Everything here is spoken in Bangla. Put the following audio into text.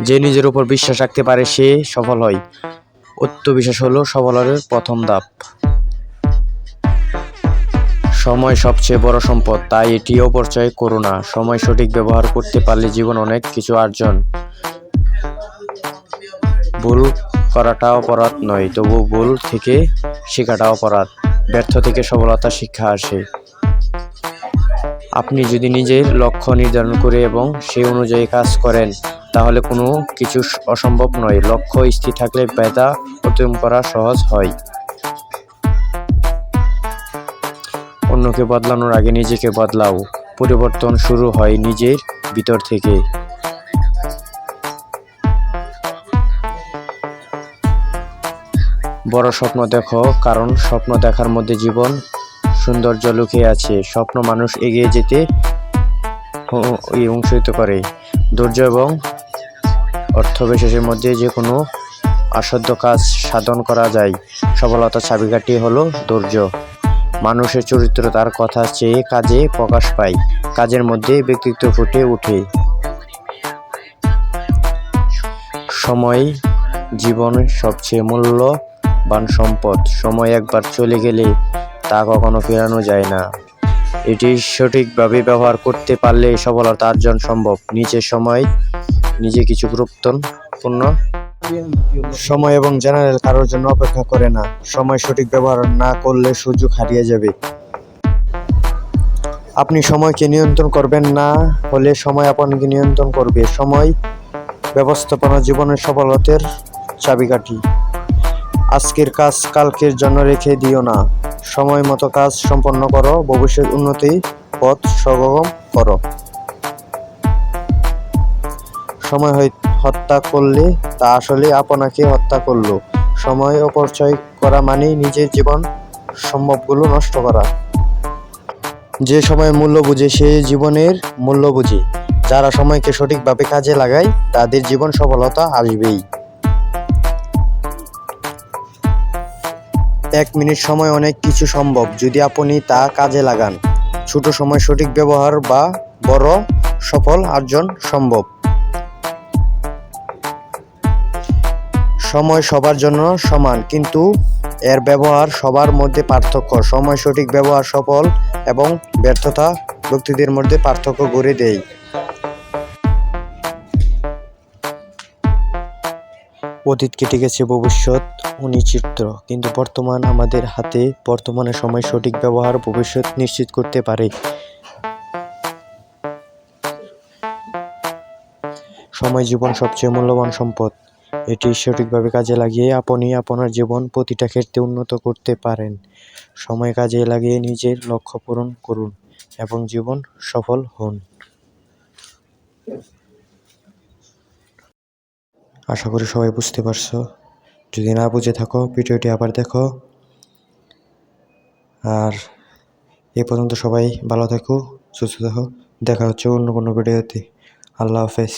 যে নিজের উপর বিশ্বাস রাখতে পারে, সে সফল হয়। আত্মবিশ্বাস হলো সফলের প্রথম ধাপ। সময় সবচেয়ে বড় সম্পদ, তাই এটি অপচয় করো না। সময় সঠিক ব্যবহার করতে পারলে জীবন অনেক কিছু অর্জন। ভুল করাটা অপরাধ নয়, তবু ভুল থেকে শেখাটা অপরাধ। ব্যর্থ থেকে সফলতা শিক্ষা আসে। আপনি যদি নিজের লক্ষ্য নির্ধারণ করে এবং সেই অনুযায়ী কাজ করেন তাহলে কোনো কিছু অসম্ভব নয়। লক্ষ্য স্থির থাকলে ব্যথা অতিক্রম করা সহজ হয়। অন্যকে বদলানোর আগে নিজেকে বদলাও। পরিবর্তন শুরু হয় নিজের ভিতর থেকে। বড় স্বপ্ন দেখো, কারণ স্বপ্ন দেখার মধ্যে জীবন সৌন্দর্য লুকিয়ে আছে। স্বপ্ন মানুষ এগিয়ে যেতে অনুসৃত করে। ধৈর্য এবং অর্থবিশ্বাসের মধ্যে যে কোনো অসাধ্য কাজ সাধন করা যায়। সফলতার চাবিকাঠি হলো ধৈর্য। মানুষের চরিত্র তার কথা চেয়ে কাজে প্রকাশ পায়। কাজের মধ্যে ব্যক্তিত্ব ফুটে ওঠে। সময় জীবনের সবচেয়ে মূল্যবান সম্পদ। সময় একবার চলে গেলে তা কখনো ফেরানো যায় না। এটি সঠিকভাবে ব্যবহার করতে পারলে সফলতা অর্জন সম্ভব। নিচে সময় নিজে কিছু গুরুত্বপূর্ণ সময় এবং জেনারেল কারোর জন্য অপেক্ষা করে না। সময় সঠিক ব্যবহার না করলে সুযোগ হারিয়ে যাবে। আপনি সময়কে নিয়ন্ত্রণ করবেন না হলে সময় আপনাকে নিয়ন্ত্রণ করবে। সময় ব্যবস্থাপনা জীবনের সফলতার চাবিকাঠি। আজকের কাজ কালকের জন্য রেখে দিও না। সময় মতো কাজ সম্পন্ন করো। ভবিষ্যৎ উন্নতি পথ সুগম করো। সময় হত্যা করলে, তা আসলে আপনাকে হত্যা করল। সময় অপচয় করা মানে নিজের জীবন, সম্ভবগুলো নষ্ট করা। যে সময় মূল্য বুঝে, সে জীবনের মূল্য বুঝে। যারা সময়কে সঠিকভাবে কাজে লাগায়, তাদের জীবন সফলতা আসবেই। এক মিনিট সময় অনেক কিছু সম্ভব, যদি আপনি তা কাজে লাগান। ছোট সময় সঠিক ব্যবহার বা বড় সফল অর্জন সম্ভব। সময় সবার জন্য সমান, কিন্তু এর ব্যবহার সবার মধ্যে পার্থক্য। সময় সঠিক ব্যবহার সফল এবং ব্যর্থতা ব্যক্তিদের মধ্যে পার্থক্য গড়ে দেয়। অতীত কেটে গেছে, ভবিষ্যৎ অনিশ্চিত কিন্তু বর্তমান আমাদের হাতে বর্তমানে সময় সঠিক ব্যবহার ভবিষ্যৎ নিশ্চিত করতে পারে। সময় জীবন সবচেয়ে মূল্যবান সম্পদ। এটি সঠিকভাবে কাজে লাগিয়ে আপনি আপনার জীবন প্রতিটা ক্ষেত্রে উন্নত করতে পারেন। সময় কাজে লাগিয়ে নিজের লক্ষ্য পূরণ করুন এবং জীবন সফল হন। আশা করি সবাই বুঝতে পারছ। যদি না বুঝে থাকো, ভিডিওটি আবার দেখো। আর এ পর্যন্ত সবাই ভালো থাকো, সুস্থ থাকো। দেখা হচ্ছে অন্য কোনো ভিডিওতে। আল্লাহ হাফেজ।